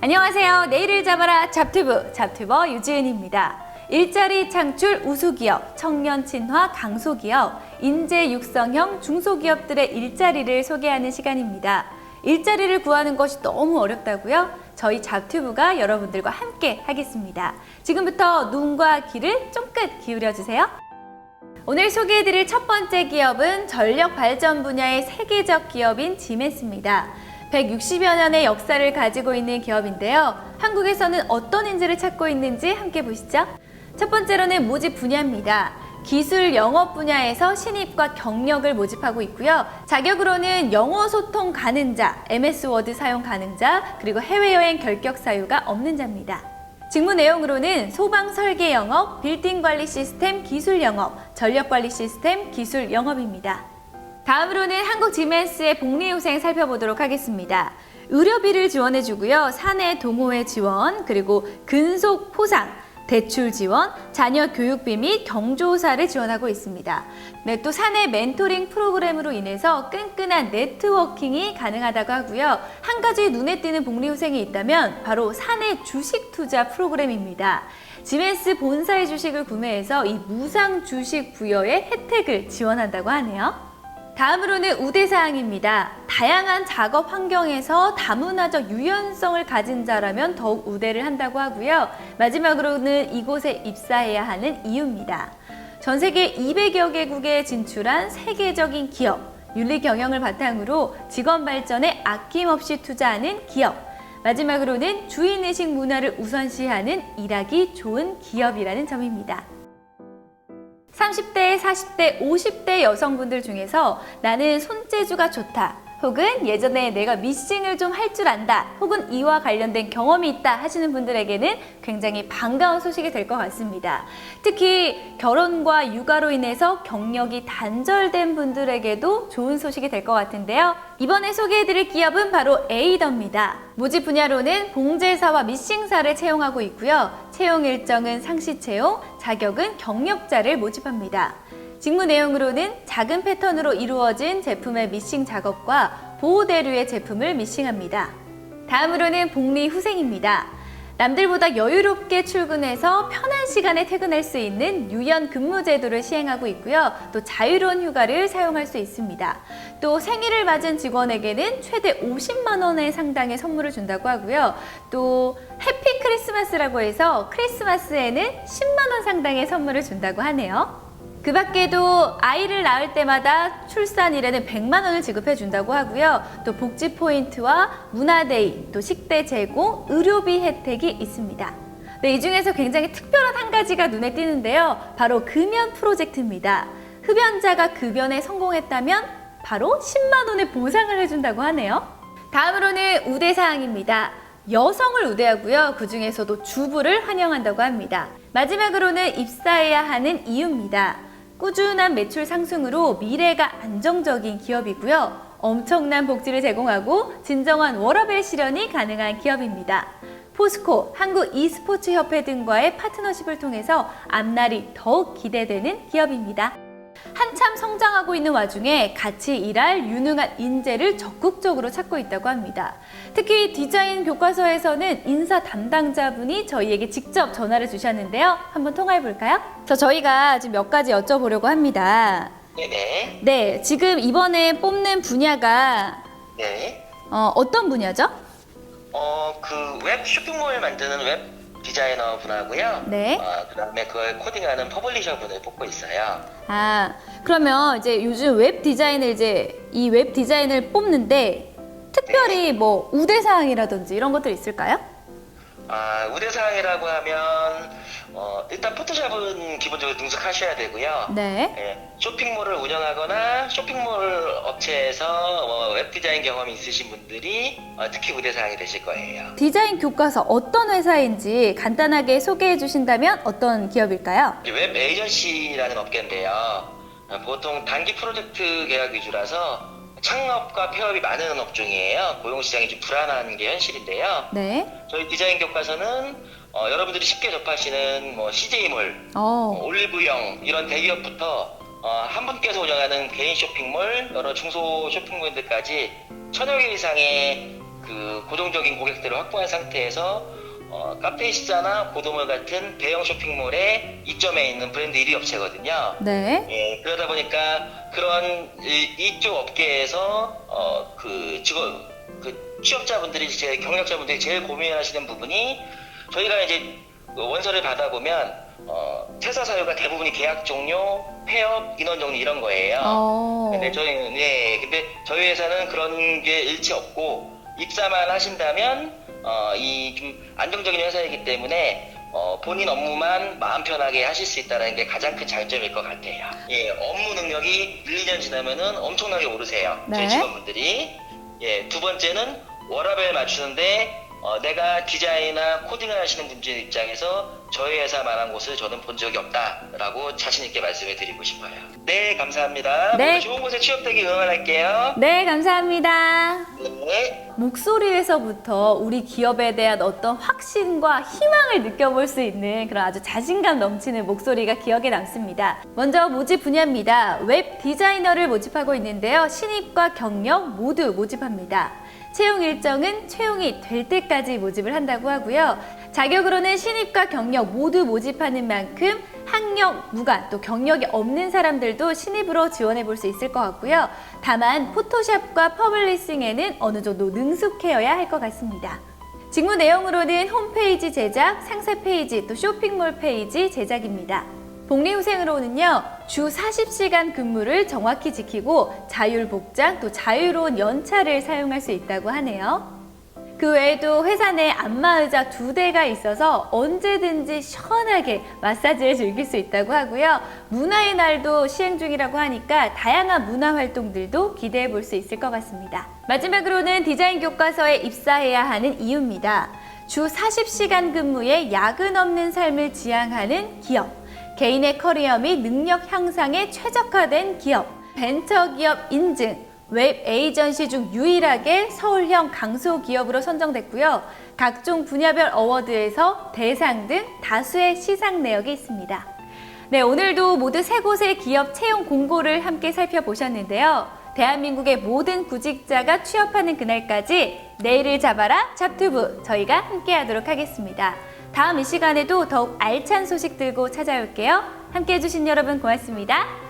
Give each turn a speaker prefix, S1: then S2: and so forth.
S1: 안녕하세요. 내일을 잡아라 잡튜브 잡튜버 유지은입니다. 일자리 창출 우수기업, 청년 친화 강소기업, 인재 육성형 중소기업들의 일자리를 소개하는 시간입니다. 일자리를 구하는 것이 너무 어렵다고요? 저희 잡튜브가 여러분들과 함께 하겠습니다. 지금부터 눈과 귀를 쫑긋 기울여 주세요. 오늘 소개해드릴 첫 번째 기업은 전력 발전 분야의 세계적 기업인 지메스입니다. 160여 년의 역사를 가지고 있는 기업인데요. 한국에서는 어떤 인재를 찾고 있는지 함께 보시죠. 첫 번째로는 모집 분야입니다. 기술 영업 분야에서 신입과 경력을 모집하고 있고요. 자격으로는 영어 소통 가능 자, MS 워드 사용 가능 자, 그리고 해외여행 결격 사유가 없는 자입니다. 직무 내용으로는 소방 설계 영업, 빌딩 관리 시스템 기술 영업, 전력 관리 시스템 기술 영업입니다. 다음으로는 한국 지멘스의 복리후생 살펴보도록 하겠습니다. 의료비를 지원해주고요. 사내 동호회 지원, 그리고 근속 포상, 대출 지원, 자녀 교육비 및 경조사를 지원하고 있습니다. 네, 또 사내 멘토링 프로그램으로 인해서 끈끈한 네트워킹이 가능하다고 하고요. 한 가지 눈에 띄는 복리후생이 있다면 바로 사내 주식 투자 프로그램입니다. 지멘스 본사의 주식을 구매해서 이 무상 주식 부여의 혜택을 지원한다고 하네요. 다음으로는 우대사항입니다. 다양한 작업 환경에서 다문화적 유연성을 가진 자라면 더욱 우대를 한다고 하고요. 마지막으로는 이곳에 입사해야 하는 이유입니다. 전 세계 200여 개국에 진출한 세계적인 기업, 윤리 경영을 바탕으로 직원 발전에 아낌없이 투자하는 기업, 마지막으로는 주인의식 문화를 우선시하는 일하기 좋은 기업이라는 점입니다. 30대, 40대, 50대 여성분들 중에서 나는 손재주가 좋다. 혹은 예전에 내가 미싱을 좀 할 줄 안다. 혹은 이와 관련된 경험이 있다 하시는 분들에게는 굉장히 반가운 소식이 될 것 같습니다. 특히 결혼과 육아로 인해서 경력이 단절된 분들에게도 좋은 소식이 될 것 같은데요. 이번에 소개해드릴 기업은 바로 에이더입니다. 모집 분야로는 봉제사와 미싱사를 채용하고 있고요. 채용 일정은 상시 채용, 자격은 경력자를 모집합니다. 직무 내용으로는 작은 패턴으로 이루어진 제품의 미싱 작업과 보호 대류의 제품을 미싱합니다. 다음으로는 복리 후생입니다. 남들보다 여유롭게 출근해서 편한 시간에 퇴근할 수 있는 유연 근무 제도를 시행하고 있고요. 또 자유로운 휴가를 사용할 수 있습니다. 또 생일을 맞은 직원에게는 최대 50만 원의 상당의 선물을 준다고 하고요. 또 해피 크리스마스라고 해서 크리스마스에는 10만 원 상당의 선물을 준다고 하네요. 그 밖에도 아이를 낳을 때마다 출산일에는 100만 원을 지급해 준다고 하고요. 또 복지 포인트와 문화데이, 또 식대 제공, 의료비 혜택이 있습니다. 네, 이 중에서 굉장히 특별한 한 가지가 눈에 띄는데요. 바로 금연 프로젝트입니다. 흡연자가 급연에 성공했다면 바로 10만 원의 보상을 해준다고 하네요. 다음으로는 우대 사항입니다. 여성을 우대하고요. 그 중에서도 주부를 환영한다고 합니다. 마지막으로는 입사해야 하는 이유입니다. 꾸준한 매출 상승으로 미래가 안정적인 기업이고요. 엄청난 복지를 제공하고 진정한 워라벨 실현이 가능한 기업입니다. 포스코, 한국 e스포츠 협회 등과의 파트너십을 통해서 앞날이 더욱 기대되는 기업입니다. 한참 성장하고 있는 와중에 같이 일할 유능한 인재를 적극적으로 찾고 있다고 합니다. 특히 디자인 교과서에서는 인사 담당자분이 저희에게 직접 전화를 주셨는데요. 한번 통화해 볼까요? 저 저희가 지금 몇 가지 여쭤보려고 합니다.
S2: 네네.
S1: 네, 지금 이번에 뽑는 분야가
S2: 네.
S1: 어, 어떤 분야죠?
S2: 어, 그 웹 쇼핑몰 만드는 웹 디자이너 분하고요.
S1: 네.
S2: 어, 그 다음에 그걸 코딩하는 퍼블리셔 분을 뽑고 있어요.
S1: 아, 그러면 이제 요즘 웹 디자인을 이제 이 웹 디자인을 뽑는데 특별히 뭐 우대 사항이라든지 이런 것들 있을까요?
S2: 아, 우대사항이라고 하면, 어, 일단 포토샵은 기본적으로 능숙하셔야 되고요.
S1: 네.
S2: 예, 쇼핑몰을 운영하거나 쇼핑몰 업체에서 어, 웹 디자인 경험이 있으신 분들이 어, 특히 우대사항이 되실 거예요.
S1: 디자인 교과서 어떤 회사인지 간단하게 소개해 주신다면 어떤 기업일까요?
S2: 이제 웹 에이전시라는 업계인데요. 어, 보통 단기 프로젝트 계약 위주라서 창업과 폐업이 많은 업종이에요. 고용 시장이 좀 불안한 게 현실인데요.
S1: 네.
S2: 저희 디자인 교과서는 어, 여러분들이 쉽게 접하시는 뭐 CJ몰,
S1: 어.
S2: 올리브영 이런 대기업부터 어, 한 분께서 운영하는 개인 쇼핑몰, 여러 중소 쇼핑몰들까지 천여 개 이상의 그 고정적인 고객들을 확보한 상태에서 어, 카페이시자나 고도몰 같은 대형 쇼핑몰에 입점해 있는 브랜드 1위 업체거든요.
S1: 네.
S2: 예, 그러다 보니까 그런 이, 이쪽 업계에서 어, 그 직원 그 취업자분들이 제 경력자분들이 제일 고민하시는 부분이 저희가 이제 그 원서를 받아보면 어, 퇴사 사유가 대부분이 계약 종료, 폐업, 인원 정리 이런 거예요.
S1: 어.
S2: 근데 저희 네, 근데 저희 회사는 그런 게 일치 없고 입사만 하신다면 어, 이 좀 안정적인 회사이기 때문에 어, 본인 업무만 마음 편하게 하실 수 있다는 게 가장 큰 장점일 것 같아요. 예, 업무 능력이 1, 2년 지나면은 엄청나게 오르세요.
S1: 네.
S2: 저희 직원분들이. 예, 두 번째는 워라벨 맞추는데 어, 내가 디자인이나 코딩을 하시는 분들 입장에서 저희 회사 만한 곳을 저는 본 적이 없다라고 자신 있게 말씀을 드리고 싶어요. 네, 감사합니다.
S1: 네.
S2: 모두 좋은 곳에 취업되기 응원할게요.
S1: 네, 감사합니다.
S2: 네.
S1: 목소리에서부터 우리 기업에 대한 어떤 확신과 희망을 느껴볼 수 있는 그런 아주 자신감 넘치는 목소리가 기억에 남습니다. 먼저 모집 분야입니다. 웹 디자이너를 모집하고 있는데요. 신입과 경력 모두 모집합니다. 채용 일정은 채용이 될 때까지 모집을 한다고 하고요. 자격으로는 신입과 경력 모두 모집하는 만큼 학력, 무관, 또 경력이 없는 사람들도 신입으로 지원해 볼 수 있을 것 같고요. 다만 포토샵과 퍼블리싱에는 어느 정도 능숙해야 할 것 같습니다. 직무 내용으로는 홈페이지 제작, 상세 페이지, 또 쇼핑몰 페이지 제작입니다. 복리후생으로는요, 주 40시간 근무를 정확히 지키고 자율 복장, 또 자유로운 연차를 사용할 수 있다고 하네요. 그 외에도 회사 내 안마의자 두 대가 있어서 언제든지 시원하게 마사지를 즐길 수 있다고 하고요. 문화의 날도 시행 중이라고 하니까 다양한 문화 활동들도 기대해 볼 수 있을 것 같습니다. 마지막으로는 디자인 교과서에 입사해야 하는 이유입니다. 주 40시간 근무에 야근 없는 삶을 지향하는 기업, 개인의 커리어 및 능력 향상에 최적화된 기업, 벤처기업 인증, 웹 에이전시 중 유일하게 서울형 강소 기업으로 선정됐고요. 각종 분야별 어워드에서 대상 등 다수의 시상 내역이 있습니다. 네, 오늘도 모두 세 곳의 기업 채용 공고를 함께 살펴보셨는데요. 대한민국의 모든 구직자가 취업하는 그날까지 내일을 잡아라 잡투부 저희가 함께 하도록 하겠습니다. 다음 이 시간에도 더욱 알찬 소식 들고 찾아올게요. 함께 해주신 여러분 고맙습니다.